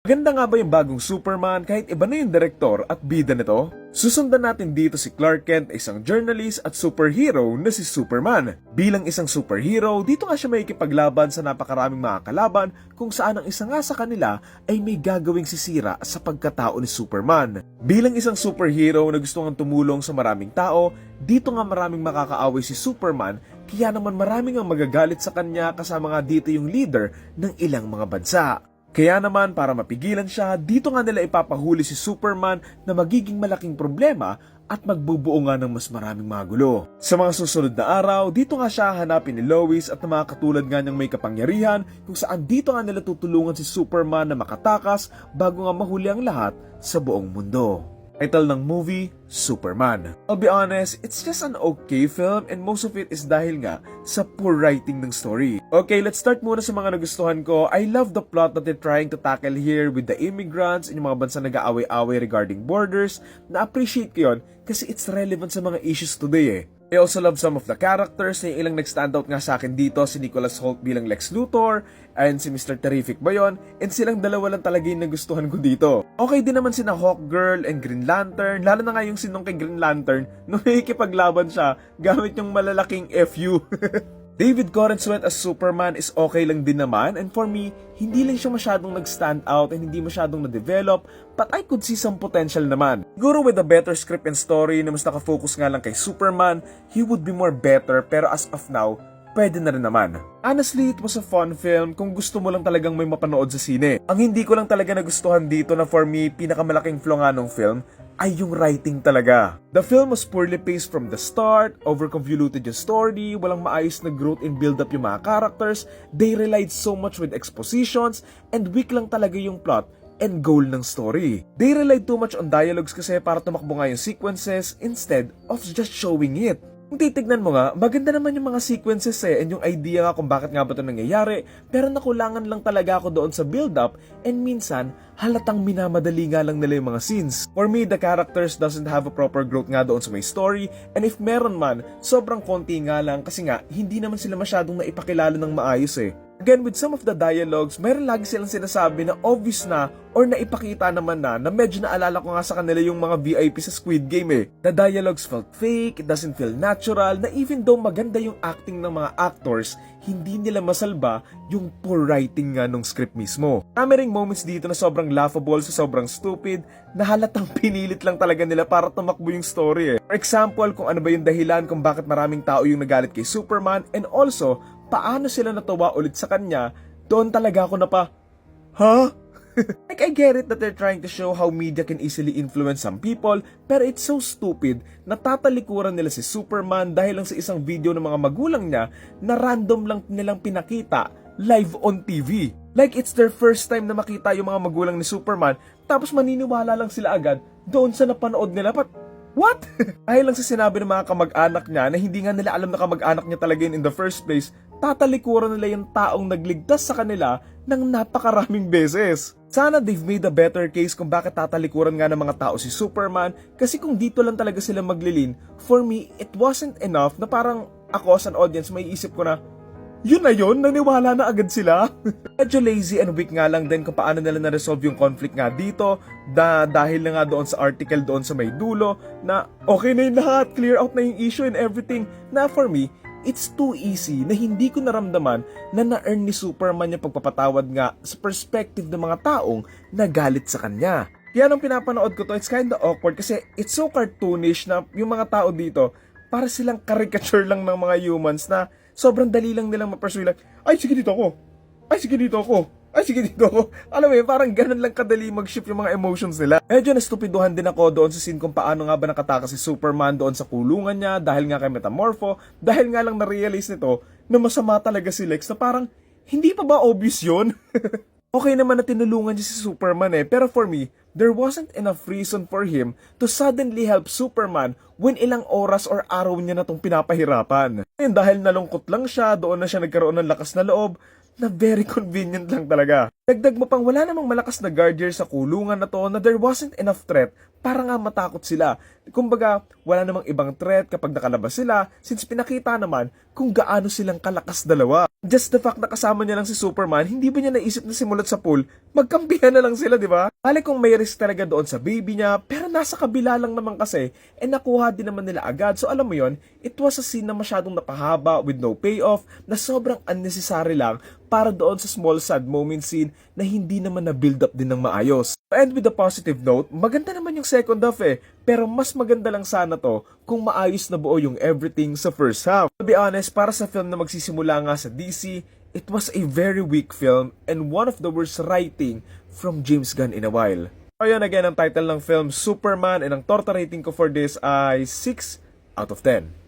Maganda nga ba yung bagong Superman kahit iba na yung direktor at bida nito? Susundan natin dito si Clark Kent, isang journalist at superhero na si Superman. Bilang isang superhero, dito nga siya may ikipaglaban sa napakaraming mga kalaban kung saan ang isa nga sa kanila ay may gagawing sisira sa pagkatao ni Superman. Bilang isang superhero na gusto nga tumulong sa maraming tao, dito nga maraming makakaaway si Superman kaya naman maraming ang magagalit sa kanya kasama nga dito yung leader ng ilang mga bansa. Kaya naman para mapigilan siya, dito nga nila ipapahuli si Superman na magiging malaking problema at magbubuo nga ng mas maraming mga gulo. Sa mga susunod na araw, dito nga siya hanapin ni Lois at ng mga katulad nga niyang may kapangyarihan kung saan dito nga nila tutulungan si Superman na makatakas bago nga mahuli ang lahat sa buong mundo. Title ng movie, Superman. I'll be honest, it's just an okay film and most of it is dahil nga sa poor writing ng story. Okay, let's start muna sa mga nagustuhan ko. I love the plot that they're trying to tackle here with the immigrants and yung mga bansa nag-aaway-away regarding borders. Na-appreciate ko yun kasi it's relevant sa mga issues today eh. I also love some of the characters na ilang nag-stand out nga sa akin dito, si Nicholas Holt bilang Lex Luthor, and si Mr. Terrific ba yun? And silang dalawa lang talaga yung nagustuhan ko dito. Okay din naman sina Hawkgirl and Green Lantern, lalo na nga yung sinong kay Green Lantern, nung nakikipaglaban siya gamit yung malalaking FU. David Corenswet as Superman is okay lang din naman and for me, hindi lang siya masyadong nag-stand out and hindi masyadong na-develop but I could see some potential naman. Siguro with a better script and story na mas nakafocus nga lang kay Superman, he would be more better pero as of now, pwede na rin naman. Honestly, it was a fun film kung gusto mo lang talagang may mapanood sa sine. Ang hindi ko lang talaga nagustuhan dito na for me, pinakamalaking flaw nga nung film, ay yung writing talaga. The film was poorly paced from the start, overconvoluted yung story, walang maayos na growth and build up yung mga characters, they relied so much with expositions, and weak lang talaga yung plot and goal ng story. They relied too much on dialogues kasi para tumakbo nga yung sequences instead of just showing it. Kung titignan mo nga, maganda naman yung mga sequences eh and yung idea nga kung bakit nga ba ito nangyayari pero nakulangan lang talaga ako doon sa build-up and minsan halatang minamadali nga lang nila yung mga scenes. For me, the characters doesn't have a proper growth nga doon sa may story and if meron man, sobrang konti nga lang kasi nga hindi naman sila masyadong naipakilala ng maayos eh. Again, with some of the dialogues, mayroon lagi silang sinasabi na obvious na or naipakita naman na na medyo naalala ko nga sa kanila yung mga VIP sa Squid Game eh. The dialogues felt fake, it doesn't feel natural, na even though maganda yung acting ng mga actors, hindi nila masalba yung poor writing nga nung script mismo. Marami ring moments dito na sobrang laughable sa sobrang stupid, na halatang pinilit lang talaga nila para tumakbo yung story eh. For example, kung ano ba yung dahilan kung bakit maraming tao yung nagalit kay Superman and also, paano sila natuwa ulit sa kanya, doon talaga ako na pa, ha? like, I get it that they're trying to show how media can easily influence some people, pero it's so stupid na tatalikuran nila si Superman dahil lang sa isang video ng mga magulang niya na random lang nilang pinakita live on TV. Like, it's their first time na makita yung mga magulang ni Superman, tapos maniniwala lang sila agad doon sa napanood nila. But, What? Dahil lang sa sinabi ng mga kamag-anak niya na hindi nga nila alam na kamag-anak niya talaga yun in the first place, tatalikuran nila yung taong nagligtas sa kanila ng napakaraming beses. Sana they've made a better case kung bakit tatalikuran nga ng mga tao si Superman kasi kung dito lang talaga sila maglilin, for me, it wasn't enough na parang ako as an audience may isip ko na, yun na yun, naniwala na agad sila. Medyo lazy and weak nga lang din kung paano nila na-resolve yung conflict nga dito da dahil na nga doon sa article doon sa may dulo na okay na yung lahat, clear out na yung issue and everything na for me, it's too easy na hindi ko naramdaman na na-earn ni Superman yung pagpapatawad nga sa perspective ng mga taong nagalit sa kanya. Kaya nung pinapanood ko to, it's kinda awkward kasi it's so cartoonish na yung mga tao dito, para silang caricature lang ng mga humans na sobrang dali lang nilang ma-pursue like, ay sige dito ako, ay sige dito ako, ay sige dito ako. Alam mo yun, parang ganun lang kadali mag-shift yung mga emotions nila. Medyo nastupiduhan din ako doon sa scene kung paano nga ba nakatakas si Superman doon sa kulungan niya dahil nga kay Metamorpho, dahil nga lang na-realize nito na masama talaga si Lex na parang hindi pa ba obvious yun? okay naman na tinulungan niya si Superman eh, pero for me, there wasn't enough reason for him to suddenly help Superman when ilang oras or araw niya na tong pinapahirapan. Ngayon dahil nalungkot lang siya, doon na siya nagkaroon ng lakas na loob, na very convenient lang talaga. Dagdag mo pang wala namang malakas na guardian sa kulungan na to na there wasn't enough threat para nga matakot sila. Kumbaga, wala namang ibang threat kapag nakalabas sila since pinakita naman kung gaano silang kalakas dalawa. Just the fact na kasama niya lang si Superman, hindi ba niya naisip na simulat sa pool, magkampihan na lang sila, di ba? Bale kung may risk talaga doon sa baby niya, pero nasa kabila lang naman kasi, eh nakuha din naman nila agad. So alam mo yon, it was a scene na masyadong napahaba with no payoff, na sobrang unnecessary lang para doon sa small sad moment scene na hindi naman na build up din ng maayos. And with a positive note, maganda naman yung second half eh, pero mas maganda lang sana to kung maayos na buo yung everything sa first half. To be honest, para sa film na magsisimula nga sa DC, it was a very weak film and one of the worst writing from James Gunn in a while. So yun again ang title ng film Superman and ang torta rating ko for this ay 6 out of 10.